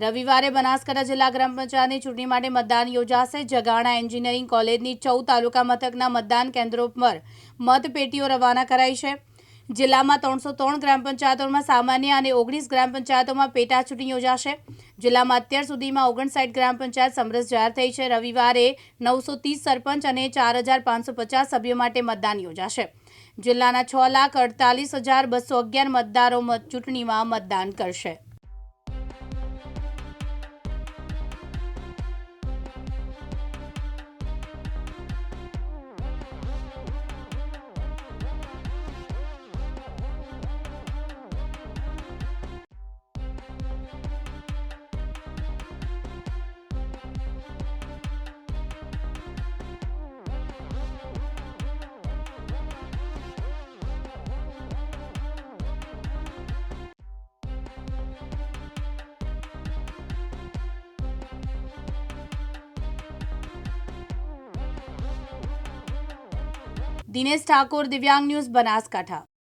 રવિવારે બનાસકાંઠા જિલ્લા ગ્રામ પંચાયતની ચૂંટણી માટે મતદાન યોજાશે. જગાણા એન્જિનિયરિંગ કોલેજની ચૌદ તાલુકા મથકના મતદાન કેન્દ્રો પર મતપેટીઓ રવાના કરાઈ છે. જિલ્લામાં ત્રણસો ત્રણ ગ્રામ પંચાયતોમાં સામાન્ય અને ઓગણીસ ગ્રામ પંચાયતોમાં પેટા ચૂંટણી યોજાશે. જિલ્લામાં અત્યાર સુધીમાં ઓગણસાઠ ગ્રામ પંચાયત સમરસ જાહેર થઈ છે. રવિવારે નવસો ત્રીસ સરપંચ અને ચાર હજાર પાંચસો પચાસ સભ્યો માટે મતદાન યોજાશે. જિલ્લાના છ લાખ અડતાલીસ હજાર બસો અગિયાર મતદારો મત ચૂંટણીમાં મતદાન કરશે. દિનેશ ઠાકોર દિવ્યાંગ ન્યૂઝ બનાસકાંઠા